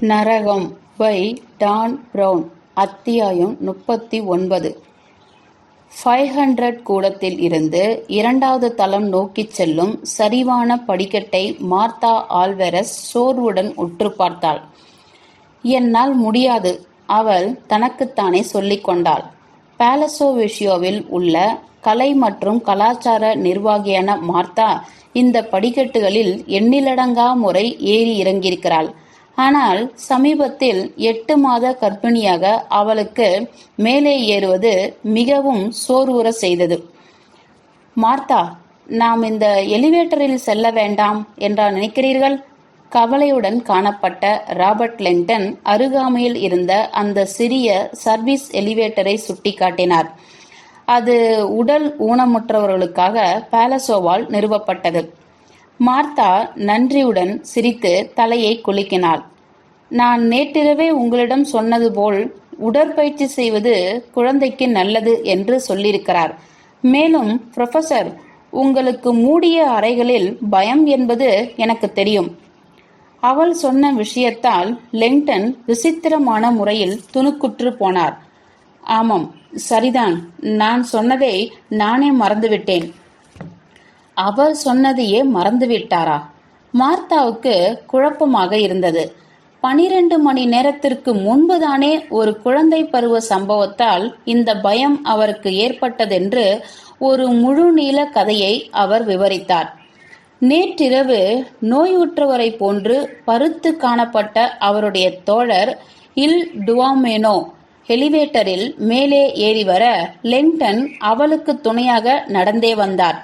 நரகம். By Don brown அத்தியாயம் முப்பத்தி ஒன்பது. ஃபைவ் ஹண்ட்ரட் கூடத்தில் இருந்து இரண்டாவது தளம் நோக்கிச் செல்லும் சரிவான படிக்கட்டை மார்த்தா ஆல்வெரஸ் சோர்வுடன் உற்று பார்த்தாள். என்னால் முடியாது. அவள் தனக்குத்தானே சொல்லிக் கொண்டாள். பாலசோவிஷியோவில் உள்ள கலை மற்றும் கலாச்சார நிர்வாகியான மார்த்தா இந்த படிக்கட்டுகளில் எண்ணிலடங்கா முறை ஏறி இறங்கியிருக்கிறாள். ஆனால் சமீபத்தில் எட்டு மாத கர்ப்பிணியாக அவளுக்கு மேலே ஏறுவது மிகவும் சோர்வுற செய்தது. மார்த்தா நாம் இந்த எலிவேட்டரில் செல்ல வேண்டாம் என்றா நினைக்கிறீர்கள்? கவலையுடன் காணப்பட்ட ராபர்ட் லெங்டன் அருகாமையில் இருந்த அந்த சிறிய சர்வீஸ் எலிவேட்டரை சுட்டிக்காட்டினார். அது உடல் ஊனமுற்றவர்களுக்காக பாலசோவால் நிறுவப்பட்டது. மார்த்தா நன்றியுடன் சிரித்து தலையை குலுக்கினாள். நான் நேற்றிரவே உங்களிடம் சொன்னது போல் உடற்பயிற்சி செய்வது குழந்தைக்கு நல்லது என்று சொல்லியிருக்கிறார். மேலும் புரொஃபசர் உங்களுக்கு மூடிய அறைகளில் பயம் என்பது எனக்கு தெரியும். அவள் சொன்ன விஷயத்தால் லெங்டன் விசித்திரமான முறையில் துணுக்குற்று போனார். ஆமாம் சரிதான். நான் சொன்னதை நானே மறந்துவிட்டேன். அவர் சொன்னதையே மறந்துவிட்டாரா? மார்த்தாவுக்கு குழப்பமாக இருந்தது. பனிரெண்டு மணி நேரத்திற்கு முன்புதானே ஒரு குழந்தை பருவ சம்பவத்தால் இந்த பயம் அவருக்கு ஏற்பட்டதென்று ஒரு முழு நீள கதையை அவர் விவரித்தார். நேற்றிரவு நோயுற்றவரை போன்று பருத்து காணப்பட்ட அவருடைய தோழர் இல் டுவாமேனோ எலிவேட்டரில் மேலே ஏறி வர லெங்டன் அவளுக்கு துணையாக நடந்தே வந்தார்.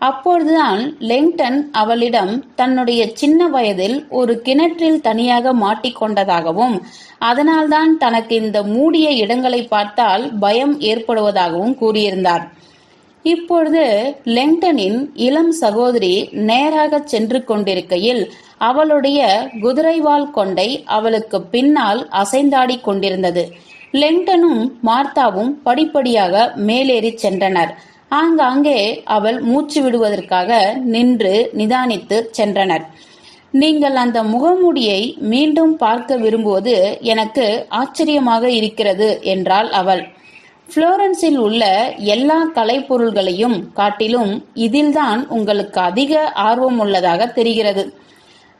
அப்பொழுதுதான் லெங்டன் அவளிடம் தன்னுடைய சின்ன வயதில் ஒரு கிணற்றில் தனியாக மாட்டிக்கொண்டதாகவும் அதனால்தான் தனக்கு இந்த மூடிய இடங்களை பார்த்தால் பயம் ஏற்படுவதாகவும் கூறியிருந்தார். இப்பொழுது லெங்டனின் இளம் சகோதரி நேராக சென்று கொண்டிருக்கையில் அவளுடைய குதிரைவால் கொண்டை அவளுக்கு பின்னால் அசைந்தாடி கொண்டிருந்தது. லெங்டனும் மார்த்தாவும் படிப்படியாக மேலேறி சென்றனர். ஆங்காங்கே அவள் மூச்சு விடுவதற்காக நின்று நிதானித்து சென்றனர். நீங்கள் அந்த முகமூடியை மீண்டும் பார்க்க விரும்புவது எனக்கு ஆச்சரியமாக இருக்கிறது என்றாள் அவள். புளோரன்ஸில் உள்ள எல்லா கலைப்பொருள்களையும் காட்டிலும் இதில்தான் உங்களுக்கு அதிக ஆர்வம் உள்ளதாக தெரிகிறது.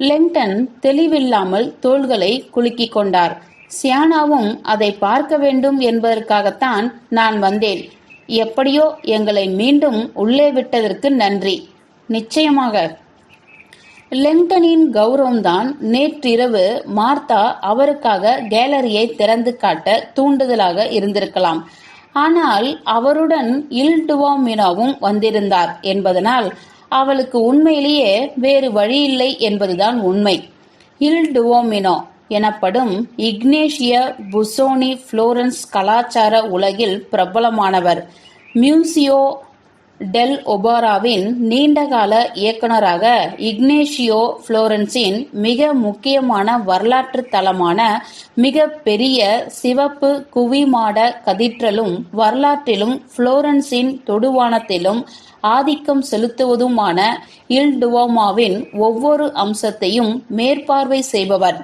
லெங்டன் தெளிவில்லாமல் தோள்களை குலுக்கிக் கொண்டார். சியானாவும் அதை பார்க்க வேண்டும் என்பதற்காகத்தான் நான் வந்தேன். எப்படியோ எங்களை மீண்டும் உள்ளே விட்டதற்கு நன்றி. நிச்சயமாக. லெங்டனின் கௌரவம்தான் நேற்றிரவு மார்த்தா அவருக்காக கேலரியை திறந்து காட்ட தூண்டுதலாக இருந்திருக்கலாம். ஆனால் அவருடன் இல்டுவாமினாவும் வந்திருந்தார் என்பதனால் அவளுக்கு உண்மையிலேயே வேறு வழியில்லை என்பதுதான் உண்மை. இல்டுவோமினோ எனப்படும் இக்னேஷிய புசோனி புளோரன்ஸ் கலாச்சார உலகில் பிரபலமானவர். மியூசியோ டெல் ஒபாராவின் நீண்டகால இயக்குனராக இக்னேஷியோ புளோரன்ஸின் மிக முக்கியமான வரலாற்று தலமான மிக பெரிய சிவப்பு குவிமாட கதிற்றலும் வரலாற்றிலும் புளோரன்ஸின் தொடுவானத்திலும் ஆதிக்கம் செலுத்துவதுமான இல்டுவோமாவின் ஒவ்வொரு அம்சத்தையும் மேற்பார்வை செய்பவர்.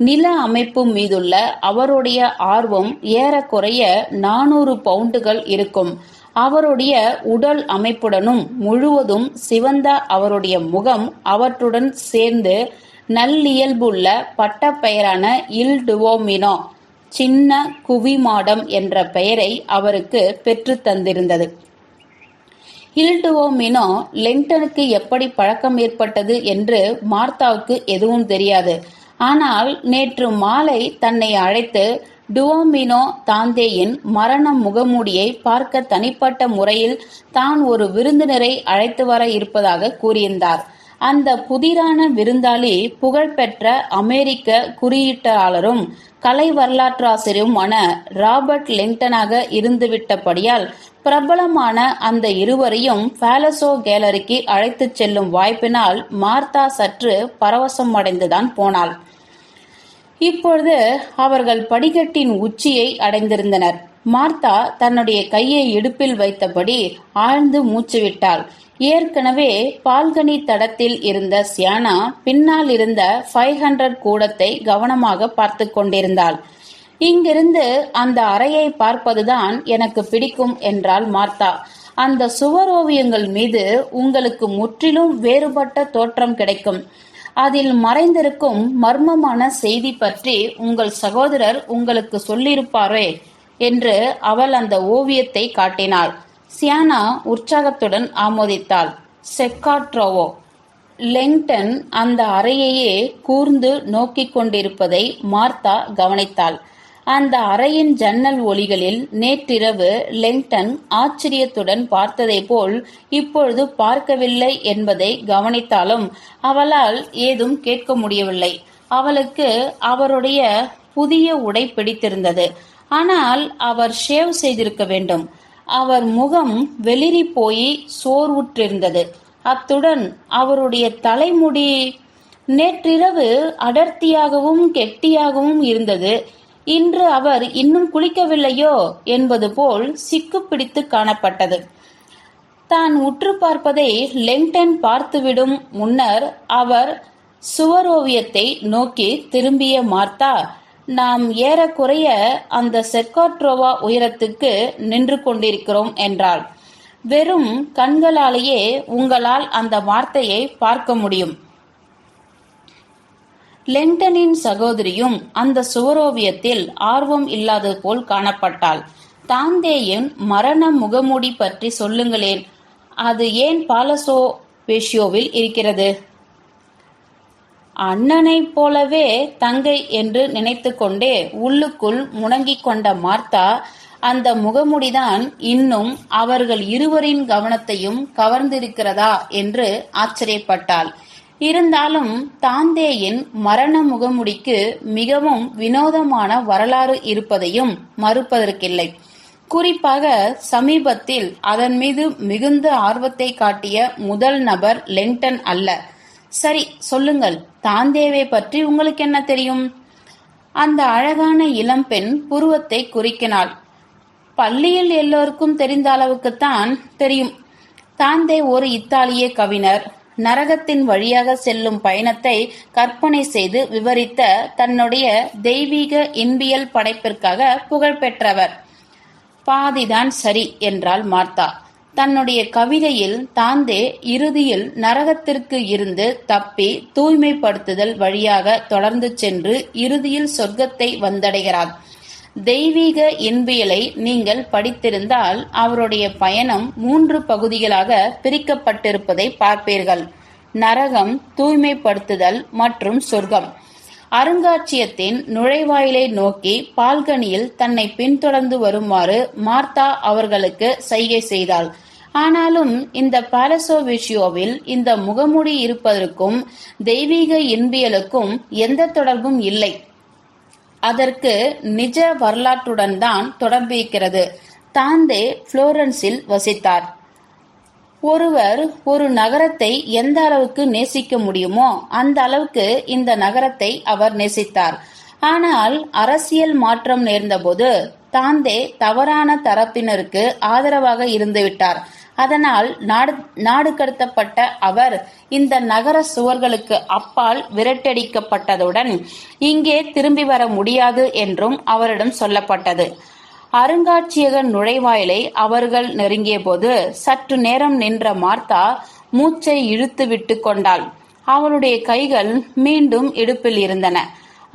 நில அமைப்பு மீதுள்ள அவருடைய ஆர்வம் ஏறக்குறைய நானூறு பவுண்டுகள் இருக்கும். அவருடைய உடல் அமைப்புடனும் முழுவதும் சிவந்த அவருடைய முகம் அவற்றுடன் சேர்ந்து நல்லியல்புள்ள பட்டப்பெயரான இல் டுவோமினோ சின்ன குவிமாடம் என்ற பெயரை அவருக்கு பெற்று தந்திருந்தது. ஹில்டுவோமினோ லெங்டனுக்கு எப்படி பழக்கம் ஏற்பட்டது என்று மார்த்தாவுக்கு எதுவும் தெரியாது. ஆனால் நேற்று மாலை தன்னை அழைத்து டுவோமினோ தாந்தேயின் மரண முகமூடியை பார்க்க தனிப்பட்ட முறையில் தான் ஒரு விருந்தினரை அழைத்து வர இருப்பதாக கூறியிருந்தார். அந்த புதிரான விருந்தாளி புகழ்பெற்ற அமெரிக்க குறியீட்டாளரும் கலை வரலாற்றாசிரியருமான ராபர்ட் லிங்டனாக இருந்துவிட்டபடியால் பிரபலமான அந்த இருவரையும் பாலசோ கேலரிக்கு அழைத்துச் செல்லும் வாய்ப்பினால் மார்த்தா சற்று பரவசம் அடைந்துதான் போனாள். இப்பொழுது அவர்கள் படிக்கட்டின் உச்சியை அடைந்திருந்தனர். மார்த்தா தன்னுடைய கையை இடுப்பில் வைத்தபடி ஆழ்ந்து மூச்சுவிட்டாள். ஏற்கனவே பால்கனி தடத்தில் இருந்த சியானா பின்னால் இருந்த ஃபைவ் ஹண்ட்ரட் கூடத்தை கவனமாக பார்த்து கொண்டிருந்தாள். இங்கிருந்து அந்த அறையை பார்ப்பதுதான் எனக்கு பிடிக்கும் என்றாள் மார்த்தா. அந்த சுவரோவியங்கள் மீது உங்களுக்கு முற்றிலும் வேறுபட்ட தோற்றம் கிடைக்கும். அதில் மறைந்திருக்கும் மர்மமான செய்தி பற்றி உங்கள் சகோதரர் உங்களுக்கு சொல்லியிருப்பாரே என்று அவள் அந்த ஓவியத்தை காட்டினாள். சியானா உற்சாகத்துடன் ஆமோதித்தாள். செக்காட்ரோவோ. லெங்டன் அந்த அறையையே கூர்ந்து நோக்கிக் கொண்டிருப்பதை மார்த்தா கவனித்தாள். அந்த அறையின் ஜன்னல் ஒளிகளில் நேற்றிரவு லெங்டன் ஆச்சரியத்துடன் பார்த்ததைப் போல் இப்பொழுது பார்க்கவில்லை என்பதை கவனித்தாலும் அவளால் ஏதும் கேட்க முடியவில்லை. அவளுக்கு அவருடைய புதிய உடை பிடித்திருந்தது. ஆனால் அவர் ஷேவ் செய்திருக்க வேண்டும். அவர் முகம் வெளிரி போய் சோர்வுற்றிருந்தது. அத்துடன் அவருடைய தலைமுடி நேற்றிரவு அடர்த்தியாகவும் கெட்டியாகவும் இருந்தது. இன்று அவர் இன்னும் குளிக்கவில்லையோ என்பது போல் சிக்கு பிடித்து காணப்பட்டது. தான் உற்று பார்ப்பதை லெங்டன் பார்த்துவிடும் முன்னர் அவர் சுவரோவியத்தை நோக்கி திரும்பிய மார்த்தா நாம் ஏறக்குறைய அந்த செக்காட்ரோவா உயரத்துக்கு நின்று கொண்டிருக்கிறோம் என்றாள். வெறும் கண்களாலேயே உங்களால் அந்த வார்த்தையை பார்க்க முடியும். லெண்டனின் சகோதரியும் அந்த சுவரோவியத்தில் ஆர்வம் இல்லாதது போல் காணப்பட்டாள். தாந்தேயின் மரண முகமூடி பற்றி சொல்லுங்களேன். அது ஏன் பாலசோ பேஷியோவில் இருக்கிறது? அண்ணனைப் போலவே தங்கை என்று நினைத்து கொண்டே உள்ளுக்குள் முணங்கிக் கொண்ட மார்த்தா அந்த முகமுடிதான் இன்னும் அவர்கள் இருவரின் கவனத்தையும் கவர்ந்திருக்கிறதா என்று ஆச்சரியப்பட்டாள். இருந்தாலும் தாந்தேயின் மரண முகமுடிக்கு மிகவும் வினோதமான வரலாறு இருப்பதையும் மறுப்பதற்கில்லை. குறிப்பாக சமீபத்தில் அதன் மீது மிகுந்த ஆர்வத்தை காட்டிய முதல் நபர் லெங்டன் அல்ல. சரி சொல்லுங்கள் தாந்தேவை பற்றி உங்களுக்கு என்ன தெரியும்? அந்த அழகான இளம்பெண் புருவத்தை குறிக்கினாள். பள்ளியில் எல்லோருக்கும் தெரிந்த அளவுக்குத்தான் தெரியும். தாந்தே ஒரு இத்தாலிய கவிஞர். நரகத்தின் வழியாக செல்லும் பயணத்தை கற்பனை செய்து விவரித்த தன்னுடைய தெய்வீக இன்பியல் படைப்பிற்காக புகழ்பெற்றவர் பாதிதான் சரி என்றாள் மார்த்தா. தன்னுடைய கவிதையில் தாந்தே இறுதியில் நரகத்திற்கு இருந்து தப்பி தூய்மைப்படுத்துதல் வழியாக தொடர்ந்து சென்று இறுதியில் சொர்க்கத்தை வந்தடைகிறார் தெய்வீக இன்பியலை நீங்கள் படித்திருந்தால் அவருடைய பயணம் மூன்று பகுதிகளாக பிரிக்கப்பட்டிருப்பதை பார்ப்பீர்கள். நரகம் தூய்மைப்படுத்துதல் மற்றும் சொர்க்கம். அருங்காட்சியத்தின் நுழைவாயிலை நோக்கி பால்கனியில் தன்னை பின்தொடர்ந்து வருமாறு மார்த்தா அவர்களுக்கு சைகை செய்தாள். ஆனாலும் இந்த பாலசோவிஷியோவில் இந்த முகமூடி இருப்பதற்கும் தெய்வீக இன்பியலுக்கும் எந்த தொடர்பும் இல்லை. அதற்கு நிஜ வரலாற்றுடன் தான் தொடர்பிருக்கிறது தாந்தே புளோரன்ஸில் வசித்தார். ஒருவர் ஒரு நகரத்தை எந்த அளவுக்கு நேசிக்க முடியுமோ அந்த அளவுக்கு இந்த நகரத்தை அவர் நேசித்தார். ஆனால் அரசியல் மாற்றம் நேர்ந்தபோது தாந்தே தவறான தரப்பினருக்கு ஆதரவாக இருந்துவிட்டார். அதனால் நாடு நாடு கடத்தப்பட்ட அவர் இந்த நகர சுவர்களுக்கு அப்பால் விரட்டடிக்கப்பட்டதுடன் இங்கே திரும்பி வர முடியாது என்றும் அவரிடம் சொல்லப்பட்டது. அருங்காட்சியக நுழைவாயிலை அவர்கள் நெருங்கியபோது சற்று நேரம் நின்ற மார்த்தா மூச்சை இழுத்து விட்டு கொண்டாள். அவளுடைய கைகள் மீண்டும் இடுப்பில் இருந்தன.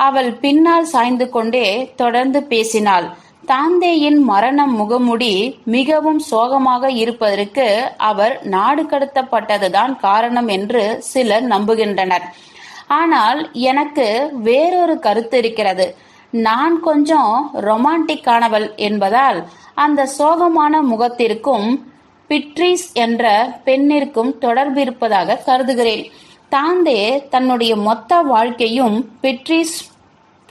அவள் பின்னால் சாய்ந்து கொண்டே தொடர்ந்து பேசினாள். தாந்தேயின் மரணம் முகமுடி மிகவும் சோகமாக இருப்பதற்கு அவர் நாடு கடத்தப்பட்டதுதான் காரணம் என்று சிலர் நம்புகின்றனர். ஆனால் எனக்கு வேறொரு கருத்து இருக்கிறது. நான் கொஞ்சம் ரொமான்டிக் ஆனவள் என்பதால் அந்த சோகமான முகத்திற்கும் பிட்ரிஸ் என்ற பெண்ணிற்கும் தொடர்பு இருப்பதாக கருதுகிறேன். தாந்தே தன்னுடைய மொத்த வாழ்க்கையும் பிட்ரிஸ்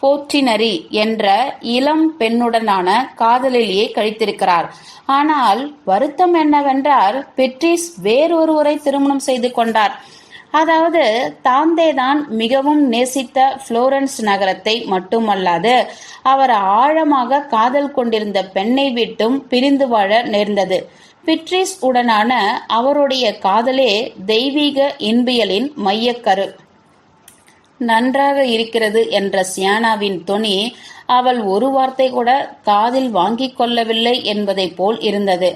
போற்றினரி என்ற இளம் பெண்ணுடனான காதலிலேயே கழித்திருக்கிறார். ஆனால் வருத்தம் என்னவென்றால் பெட்ரிஸ் வேறொருவரை திருமணம் செய்து கொண்டார். அதாவது தாந்தே தான் மிகவும் நேசித்த புளோரன்ஸ் நகரத்தை மட்டுமல்லாது அவர் ஆழமாக காதல் கொண்டிருந்த பெண்ணை விட்டும் பிரிந்து வாழ நேர்ந்தது. பிட்ரிஸ் உடனான அவருடைய காதலே தெய்வீக இன்பியலின் மையக்கரு. நன்றாக இருக்கிறது என்ற சியானாவின் துணி அவள் ஒரு வார்த்தை கூட காதில் வாங்கிக் கொள்ளவில்லை என்பதைப் போல் இருந்தது.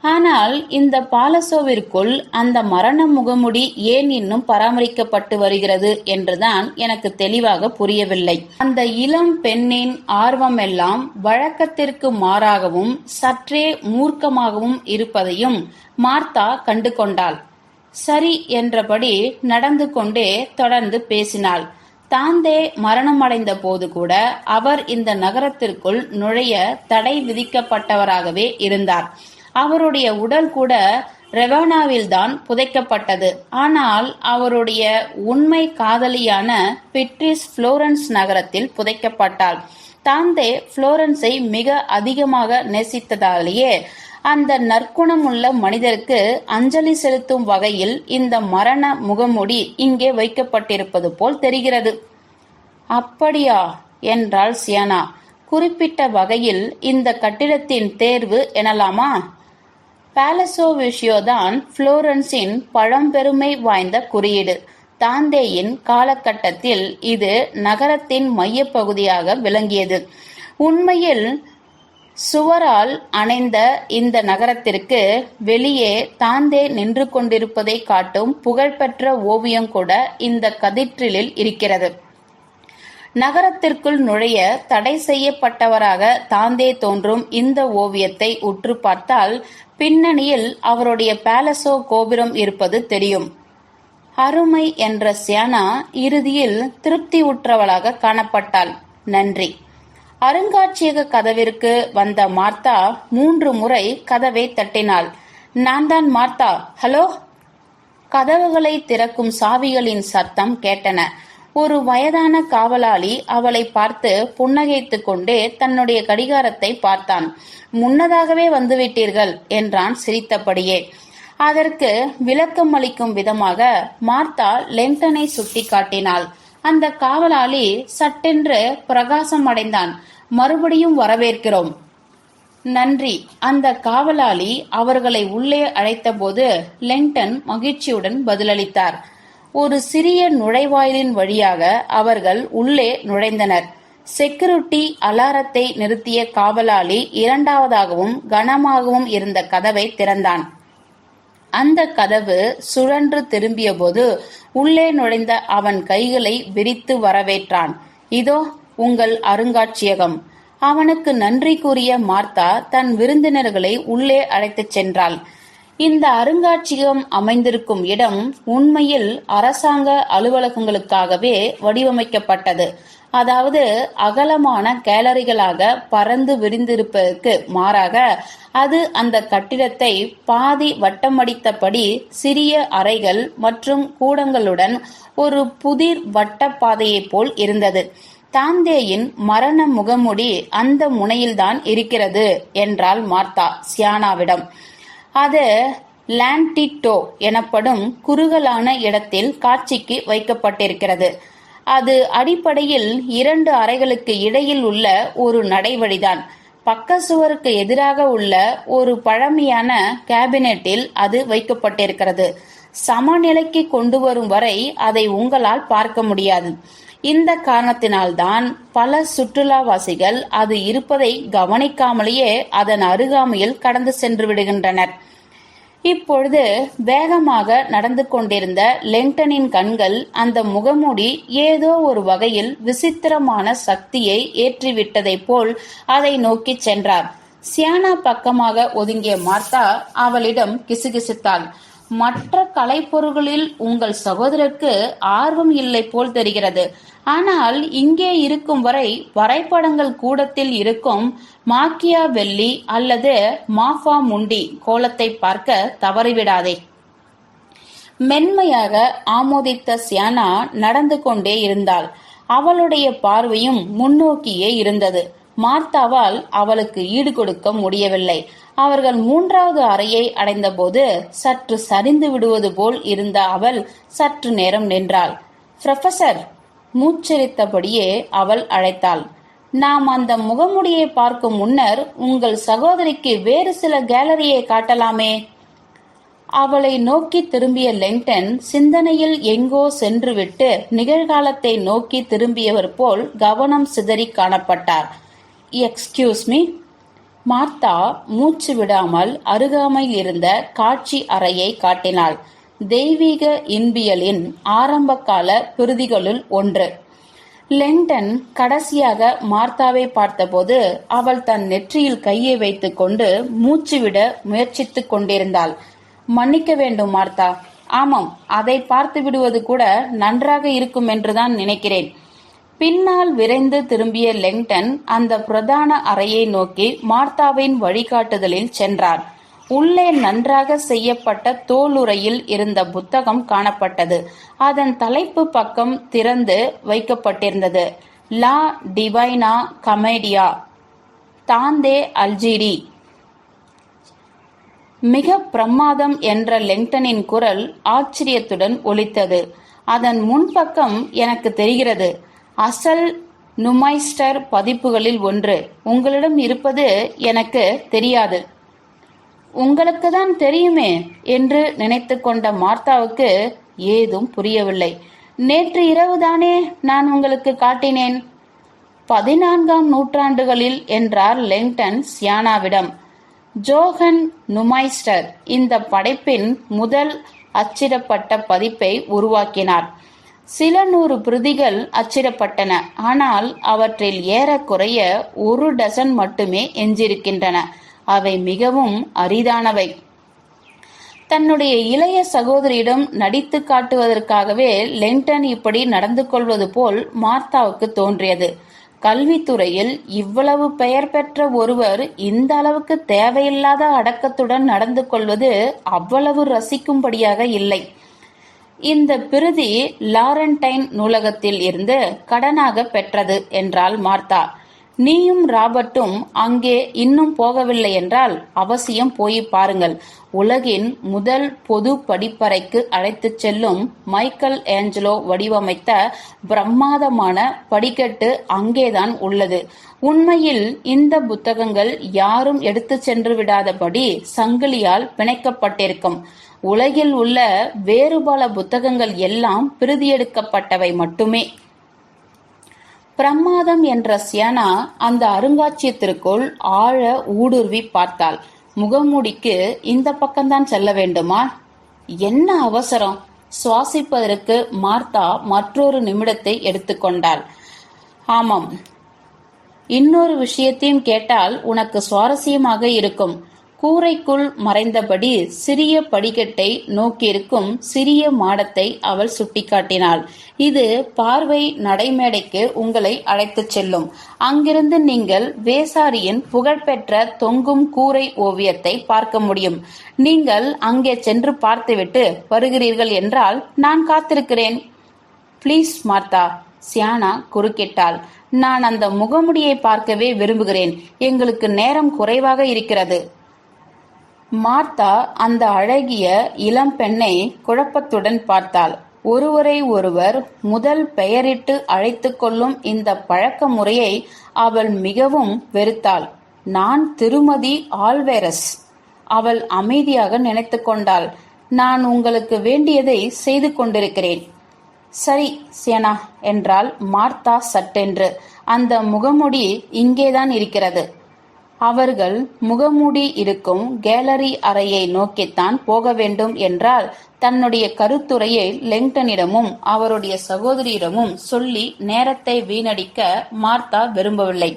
ஆனால் இந்த பாலசோவிற்குள் அந்த மரண முகமுடி ஏன் இன்னும் பராமரிக்கப்பட்டு வருகிறது என்றுதான் எனக்கு தெளிவாக புரியவில்லை. அந்த இளம் பெண்ணின் ஆர்வமெல்லாம் வழக்கத்திற்கு மாறாகவும் சற்றே மூர்க்கமாகவும் இருப்பதையும் மார்த்தா கண்டு கொண்டாள். சரி என்றபடி நடந்து கொண்டே தொடர்ந்து பேசினாள். தாந்தே மரணமடைந்த போது கூட அவர் இந்த நகரத்திற்குள் நுழைய தடை விதிக்கப்பட்டவராகவே இருந்தார். அவருடைய உடல் கூட ரெவானாவில்தான் புதைக்கப்பட்டது. ஆனால் அவருடைய உண்மை காதலியான பிட்ரிஸ் புளோரன்ஸ் நகரத்தில் புதைக்கப்பட்டாள். தாந்தே புளோரன்ஸை மிக அதிகமாக நேசித்ததாலேயே அந்த நற்குணமுள்ள மனிதருக்கு அஞ்சலி செலுத்தும் வகையில் இந்த மரண முகமுடி இங்கே வைக்கப்பட்டிருப்பது போல் தெரிகிறது. அப்படியா? என்றாள் சியானா. குறிப்பிட்ட வகையில் இந்த கட்டிடத்தின் தேர்வு எனலாமா? பாலசோ விஷயோதான் புளோரன்ஸின் பழம்பெருமை வாய்ந்த குறியீடு. தாந்தேயின் காலகட்டத்தில் இது நகரத்தின் மையப்பகுதியாக விளங்கியது. உண்மையில் சுவரால் அணைந்த இந்த நகரத்திற்கு வெளியே தாந்தே நின்று கொண்டிருப்பதை காட்டும் புகழ்பெற்ற ஓவியம் கூட இந்த கதிற்றிலில் இருக்கிறது. நகரத்திற்குள் நுழைய தடை செய்யப்பட்டவராக தாந்தே தோன்றும் இந்த ஓவியத்தை உற்று பார்த்தால் பின்னணியில் அவருடைய பேலசோ கோபுரம் இருப்பது தெரியும். அருமை என்ற சியானா இறுதியில் திருப்தி உற்றவளாக காணப்பட்டாள். நன்றி. அருங்காட்சியக கதவிற்கு வந்த மார்த்தா மூன்று முறை கதவை தட்டினாள். நான் தான் மார்த்தா. ஹலோ? கதவுகளை திறக்கும் சாவிகளின் சத்தம் கேட்டன. ஒரு வயதான காவலாளி அவளை பார்த்து புன்னகைத்துக் கொண்டே தன்னுடைய கடிகாரத்தை பார்த்தான். முன்னதாகவே வந்துவிட்டீர்கள் என்றான் சிரித்தபடியே. அதற்கு விளக்கம் அளிக்கும் விதமாக மார்த்தா லெங்டனை சுட்டி காட்டினாள் அந்த காவலாளி சட்டென்று பிரகாசம் அடைந்தான். மறுபடியும் வரவேற்கிறோம். நன்றி. அந்த காவலாளி அவர்களை உள்ளே அழைத்தபோது லெங்டன் மகிழ்ச்சியுடன் பதிலளித்தார். ஒரு சிறிய நுழைவாயிலின் வழியாக அவர்கள் உள்ளே நுழைந்தனர். செக்யூரிட்டி அலாரத்தை நிறுத்திய காவலாளி இரண்டாவதாகவும் கனமாகவும் இருந்த கதவை திறந்தான். அந்த கதவு சுழன்று திரும்பியபோது உள்ளே நுழைந்த அவன் கைகளை விரித்து வரவேற்றான். இதோ உங்கள் அருங்காட்சியகம். அவனுக்கு நன்றி கூறிய மார்த்தா தன் விருந்தினர்களை உள்ளே அழைத்துச் சென்றாள். இந்த அருங்காட்சியகம் அமைந்திருக்கும் இடம் உண்மையில் அரசாங்க அலுவலகங்களுக்காகவே வடிவமைக்கப்பட்டது. அதாவது அகலமான கேலரிகளாக பறந்து விரிந்திருப்பதற்கு மாறாக அது அந்த கட்டிடத்தை பாதி வட்டமடித்தபடி சிறிய அறைகள் மற்றும் கூடங்களுடன் ஒரு புதிர் வட்டப்பாதையைப் போல் இருந்தது. தாந்தேயின் மரண முகமுடி அந்த முனையில்தான் இருக்கிறது என்றாள் மார்த்தா சியானாவிடம். அது லாண்டிட்டோ எனப்படும் குறுகலான இடத்தில் காட்சிக்கு வைக்கப்பட்டிருக்கிறது. அது அடிப்படையில் இரண்டு அறைகளுக்கு இடையில் உள்ள ஒரு நடைவழிதான். பக்க சுவருக்கு எதிராக உள்ள ஒரு பழமையான கேபினெட்டில் அது வைக்கப்பட்டிருக்கிறது. சமநிலைக்கு கொண்டு வரும் வரை அதை உங்களால் பார்க்க முடியாது. இந்த காரணத்தினால்தான் பல சுற்றுலாவாசிகள் அது இருப்பதை கவனிக்காமலேயே அதன் அருகாமையில் கடந்து சென்று விடுகின்றனர். இப்பொழுது வேகமாக நடந்து கொண்டிருந்த லெங்டனின் கண்கள் அந்த முகமூடி ஏதோ ஒரு வகையில் விசித்திரமான சக்தியை ஏற்றிவிட்டதைப் போல் அதை நோக்கிச் சென்றார். சியானா பக்கமாக ஒதுங்கிய மார்த்தா அவளிடம் கிசுகிசுத்தாள் மற்ற கலைப்பொருள்களில் உங்கள் சகோதரருக்கு ஆர்வம் இல்லை போல் தெரிகிறது. ஆனால் இங்கே இருக்கும் வரை வரைபடங்கள் கூடத்தில் இருக்கும் மாக்கியா வெள்ளி அல்லது மாஃபா முண்டி கோலத்தை பார்க்க தவறிவிடாதே. மென்மையாக ஆமோதித்த சியானா நடந்து கொண்டே இருந்தாள். அவளுடைய பார்வையும் முன்னோக்கியே இருந்தது. மார்த்தாவால் அவளுக்கு ஈடு கொடுக்க முடியவில்லை. அவர்கள் மூன்றாவது அறையை அடைந்தபோது சற்று சரிந்து விடுவது போல் இருந்த அவள் சற்று நேரம் நின்றாள். ப்ரொஃபசர் மூச்சரித்தபடியே அவள் அழைத்தாள். நாம் அந்த முகமுடியை பார்க்கும் முன்னர் உங்கள் சகோதரிக்கு வேறு சில கேலரியை காட்டலாமே. அவளை நோக்கி திரும்பிய லெங்டன் சிந்தனையில் எங்கோ சென்றுவிட்டு நிகழ்காலத்தை நோக்கி திரும்பியவர் போல் கவனம் சிதறி காணப்பட்டார். எக்ஸ்கியூஸ் மீ மார்த்தா மூச்சு விடாமல் அருகாமையில் இருந்த காட்சி அறையை காட்டினாள். தெய்வீக இன்பியலின் ஆரம்பகால பிரதிகளுள் ஒன்று. லெங்டன் கடைசியாக மார்த்தாவை பார்த்தபோது அவள் தன் நெற்றியில் கையை வைத்துக்கொண்டு மூச்சுவிட முயற்சித்துக் கொண்டிருந்தாள். மன்னிக்க வேண்டும் மார்த்தா. ஆமாம் அதை பார்த்து விடுவது கூட நன்றாக இருக்கும் என்றுதான் நினைக்கிறேன். பின்னால் விரைந்து திரும்பிய லெங்டன் அந்த பிரதான அறையை நோக்கி மார்த்தாவின் வழிகாட்டுதலில் சென்றார். உள்ளே நன்றாக செய்யப்பட்ட தோலுறையில் இருந்த புத்தகம் காணப்பட்டது. அதன் தலைப்பு பக்கம் திறந்து வைக்கப்பட்டிருந்தது. லா டிவைனா கமேடியா. தாந்தே அல்ஜீரி. மிக பிரமாதம் என்ற லெங்டனின் குரல் ஆச்சரியத்துடன் ஒலித்தது. அதன் முன்பக்கம் எனக்கு தெரிகிறது. அசல் நுமைஸ்டர் பதிப்புகளில் ஒன்று. உங்களிடம் இருப்பது எனக்கு தெரியாது. உங்களுக்கு தான் தெரியுமே என்று நினைத்து கொண்ட மார்த்தாவுக்கு ஏதும் புரியவில்லை. நேற்று இரவுதானே நான் உங்களுக்கு காட்டினேன். பதினான்காம் நூற்றாண்டுகளில் என்றார் லெங்டன் சியானாவிடம். ஜோஹன் நுமைஸ்டர் இந்த படைப்பின் முதல் அச்சிடப்பட்ட பதிப்பை உருவாக்கினார். சில நூறு பிரதிகள் அச்சிடப்பட்டன. ஆனால் அவற்றில் ஏறக்குறைய ஒரு டசன் மட்டுமே எஞ்சிருக்கின்றன அவை மிகவும் அரிதானவை. தன்னுடைய இளைய சகோதரியிடம் நடித்து காட்டுவதற்காகவே லெங்டன் இப்படி நடந்து கொள்வது போல் மார்த்தாவுக்கு தோன்றியது. கல்வித்துறையில் இவ்வளவு பெயர் பெற்ற ஒருவர் இந்த அளவுக்கு தேவையில்லாத அடக்கத்துடன் நடந்து கொள்வது அவ்வளவு ரசிக்கும்படியாக இல்லை. இந்த பிரதி லாரன்டைன் நூலகத்தில் இருந்து கடனாக பெற்றது என்றாள் மார்த்தா. நீயும் ராபர்ட்டும் அங்கே இன்னும் போகவில்லை என்றால் அவசியம் போய் பாருங்கள். உலகின் முதல் பொது படிப்பறைக்கு அழைத்துச் செல்லும் மைக்கேல் ஏஞ்சலோ வடிவமைத்த பிரம்மாதமான படிக்கட்டு அங்கேதான் உள்ளது. உண்மையில் இந்த புத்தகங்கள் யாரும் எடுத்துச் சென்று விடாதபடி சங்கிலியால் பிணைக்கப்பட்டிருக்கும். உலகில் உள்ள வேறு பல புத்தகங்கள் எல்லாம் பிரதியெடுக்கப்பட்டவை மட்டுமே. பிரமாதம் என்ற சியனா அந்த அருங்காட்சியத்திற்குள் ஆழ ஊடுருவி பார்த்தாள். முகமூடிக்கு இந்த பக்கம்தான் செல்ல வேண்டுமா? என்ன அவசரம்? சுவாசிப்பதற்கு மார்த்தா மற்றொரு நிமிடத்தை எடுத்துக்கொண்டாள் ஆமாம். இன்னொரு விஷயத்தையும் கேட்டால் உனக்கு சுவாரஸ்யமாக இருக்கும். கூரைக்குள் மறைந்தபடி சிறிய படிக்கட்டை நோக்கியிருக்கும் சிறிய மாடத்தை அவள் சுட்டிக்காட்டினாள். இது பார்வை நடைமேடைக்கு உங்களை அழைத்துச் செல்லும். அங்கிருந்து நீங்கள் வேசாரியின் புகழ்பெற்ற தொங்கும் கூரை ஓவியத்தை பார்க்க முடியும். நீங்கள் அங்கே சென்று பார்த்துவிட்டு வருகிறீர்கள் என்றால் நான் காத்திருக்கிறேன். ப்ளீஸ் மார்த்தா சியானா குறுக்கிட்டாள். நான் அந்த முகமுடியை பார்க்கவே விரும்புகிறேன். எங்களுக்கு நேரம் குறைவாக இருக்கிறது. மார்த்தா அந்த அழகிய இளம் பெண்ணை குழப்பத்துடன் பார்த்தாள். ஒருவரை ஒருவர் முதல் பெயரிட்டு அழைத்துக் கொள்ளும் இந்த பழக்க முறையை அவள் மிகவும் வெறுத்தாள். நான் திருமதி ஆல்வேரஸ் அவள் அமைதியாக நினைத்து கொண்டாள். நான் உங்களுக்கு வேண்டியதை செய்து கொண்டிருக்கிறேன் சரி சேனா என்றால் மார்த்தா சட்டென்று. அந்த முகமுடி இங்கேதான் இருக்கிறது. அவர்கள் முகமூடி இருக்கும் கேலரி அறையை நோக்கித்தான் போக வேண்டும் என்றால் தன்னுடைய கருத்துரையை லெங்டனிடமும் அவருடைய சகோதரியிடமும் சொல்லி நேரத்தை வீணடிக்க மார்த்தா விரும்பவில்லை.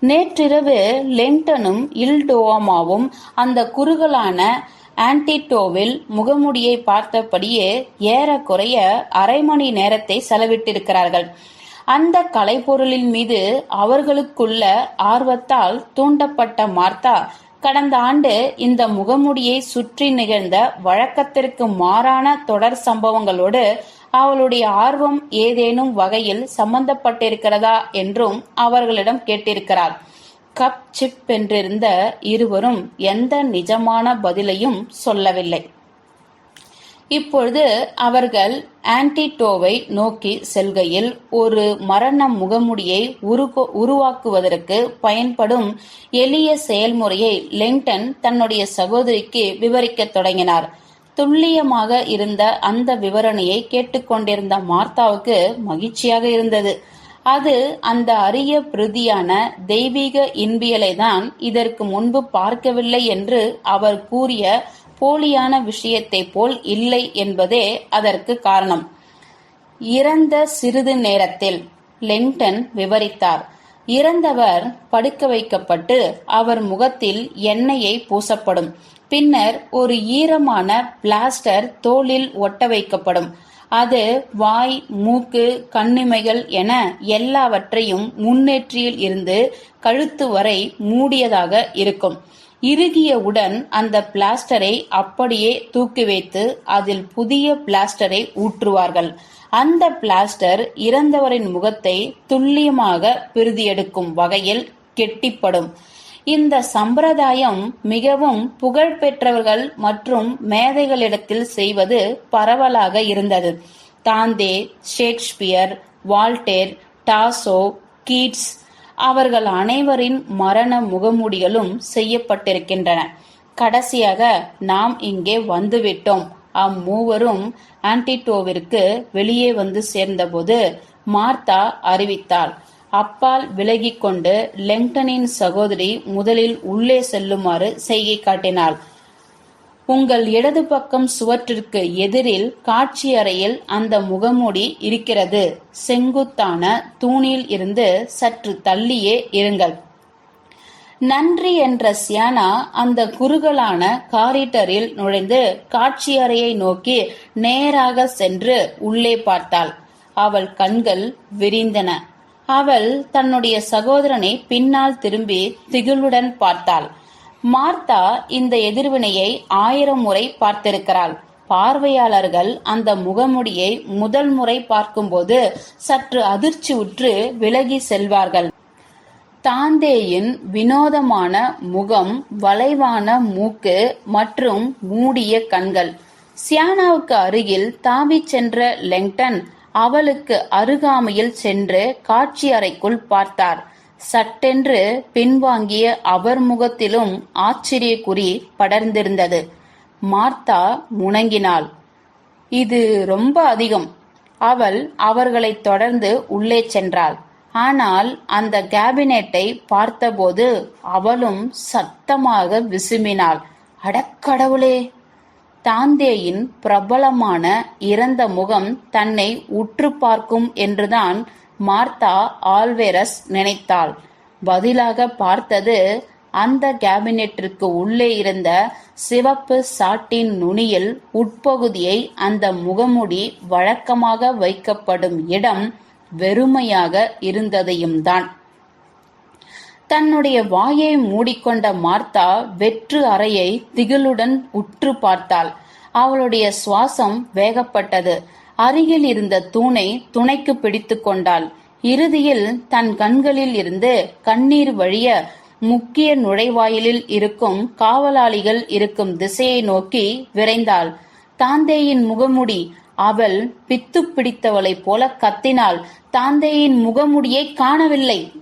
நேற்றிரவு லெங்டனும் இல்டோமாவும் அந்த குறுகலான ஆன்டிட்டோவில் முகமுடியை பார்த்தபடியே ஏறக்குறைய அரை மணி நேரத்தை செலவிட்டிருக்கிறார்கள். அந்த கலைப்பொருளின் மீது அவர்களுக்குள்ள ஆர்வத்தால் தூண்டப்பட்ட மார்த்தா கடந்த ஆண்டு இந்த முகமுடியை சுற்றி நிகழ்ந்த வழக்கத்திற்கு மாறான தொடர் சம்பவங்களோடு அவளுடைய ஆர்வம் ஏதேனும் வகையில் சம்பந்தப்பட்டிருக்கிறதா என்றும் அவர்களிடம் கேட்டிருக்கிறார். கப் சிப் என்றிருந்த இருவரும் எந்த நிஜமான பதிலையும் சொல்லவில்லை. இப்பொழுது அவர்கள் ஆன்டிடோவை நோக்கி செல்கையில் ஒரு மரண முகமுடியை உருகோ- உருவாக்குவதற்கு பயன்படும் எளிய செயல்முறையை லெங்டன் தன்னுடைய சகோதரிக்கு விவரிக்கத் தொடங்கினார். துல்லியமாக இருந்த அந்த விவரணையை கேட்டுக்கொண்டிருந்த மார்த்தாவுக்கு மகிழ்ச்சியாக இருந்தது. அது அந்த அரிய பிரதியான தெய்வீக இன்பியலை தான் இதற்கு முன்பு பார்க்கவில்லை என்று அவர் கூறிய போலியான விஷயத்தைப் போல் இல்லை என்பதே அதற்கு காரணம். இறந்த சிறிது நேரத்தில் லெங்டன் விவரித்தார். இறந்தவர் படுக்க வைக்கப்பட்டு அவர் முகத்தில் எண்ணெயை பூசப்படும். பின்னர் ஒரு ஈரமான பிளாஸ்டர் தோளில் ஒட்ட வைக்கப்படும். அது வாய் மூக்கு கண்ணிமைகள் என எல்லாவற்றையும் முன்னேற்றியில் இருந்து கழுத்து வரை மூடியதாக இருக்கும். இறுகியவுடன் அந்த பிளாஸ்டரை அப்படியே தூக்கி வைத்து அதில் புதிய பிளாஸ்டரை ஊற்றுவார்கள். அந்த பிளாஸ்டர் இறந்தவரின் முகத்தை துல்லியமாக பிரிதியெடுக்கும் வகையில் கெட்டிப்படும். இந்த சம்பிரதாயம் மிகவும் புகழ்பெற்றவர்கள் மற்றும் மேதைகளிடத்தில் செய்வது பரவலாக இருந்தது. Dante Shakespeare Voltaire Tasso Keats அவர்கள் அனைவரின் மரண முகமூடிகளும் செய்யப்பட்டிருக்கின்றன. கடைசியாக நாம் இங்கே வந்துவிட்டோம். அம்மூவரும் ஆன்டிடோவிற்கு வெளியே வந்து சேர்ந்தபோது மார்த்தா அறிவித்தாள். அப்பால் விலகிக் கொண்டு லெங்டனின் சகோதரி முதலில் உள்ளே செல்லுமாறு செய்கை காட்டினாள். உங்கள் இடது பக்கம் சுவற்றிற்கு எதிரில் காட்சியறையில் அந்த முகமூடி இருக்கிறது. செங்குத்தான தூணில் இருந்து சற்று தள்ளியே இருங்கள். நன்றி என்ற சியானா அந்த குறுகலான காரிடரில் நுழைந்து காட்சியறையை நோக்கி நேராக சென்று உள்ளே பார்த்தாள். அவள் கண்கள் விரிந்தன. அவள் தன்னுடைய சகோதரனை பின்னால் திரும்பி திகிலுடன் பார்த்தாள். மார்த்தா இந்த எதிர்வினையை ஆயிரம் முறை பார்த்திருக்கிறாள். பார்வையாளர்கள் அந்த முகமுடியை முதல் முறை பார்க்கும்போது சற்று அதிர்ச்சியுற்று விலகி செல்வார்கள். தாந்தேயின் வினோதமான முகம் வளைவான மூக்கு மற்றும் மூடிய கண்கள். சியானாவுக்கு அருகில் தாவிச் சென்ற லெங்டன் அவளுக்கு அருகாமையில் சென்று காட்சி அறைக்குள் பார்த்தார். சட்டென்று பின்வாங்கிய அவர் முகத்திலும் ஆச்சரியக்குறி படர்ந்திருந்தது. மார்த்தா முணங்கினாள். இது ரொம்ப அதிகம். அவள் அவர்களைத் தொடர்ந்து உள்ளே சென்றாள். ஆனால் அந்த கேபினெட்டை பார்த்தபோது அவளும் சத்தமாக விசும்பினாள். அடக்கடவுளே! தாந்தேயின் பிரபலமான இறந்த முகம் தன்னை உற்று பார்க்கும் என்றுதான் மார்த்தா ஆல்வேரஸ் நினைத்தாள். பதிலாக பார்த்தது அந்த கேபினெட்டிற்கு உள்ளே இருந்த சிவப்பு சாட்டின் நுனியில் உட்பகுதியை அந்த முகமுடி வழக்கமாக வைக்கப்படும் இடம் வெறுமையாக இருந்ததையும் தான். தன்னுடைய வாயை மூடிக்கொண்ட மார்த்தா வெற்று அறையை திகிலுடன் உற்று பார்த்தாள். அவளுடைய சுவாசம் வேகப்பட்டது. அருகில் இருந்த தூணை துணைக்கு பிடித்து கொண்டாள். இறுதியில் தன் கண்களில் இருந்து கண்ணீர் வழிய முக்கிய நுழைவாயிலில் இருக்கும் காவலாளிகள் இருக்கும் திசையை நோக்கி விரைந்தாள். தாந்தேயின் முகமுடி அவள் பித்து பிடித்தவளைப் போல கத்தினாள். தாந்தேயின் முகமுடியை காணவில்லை.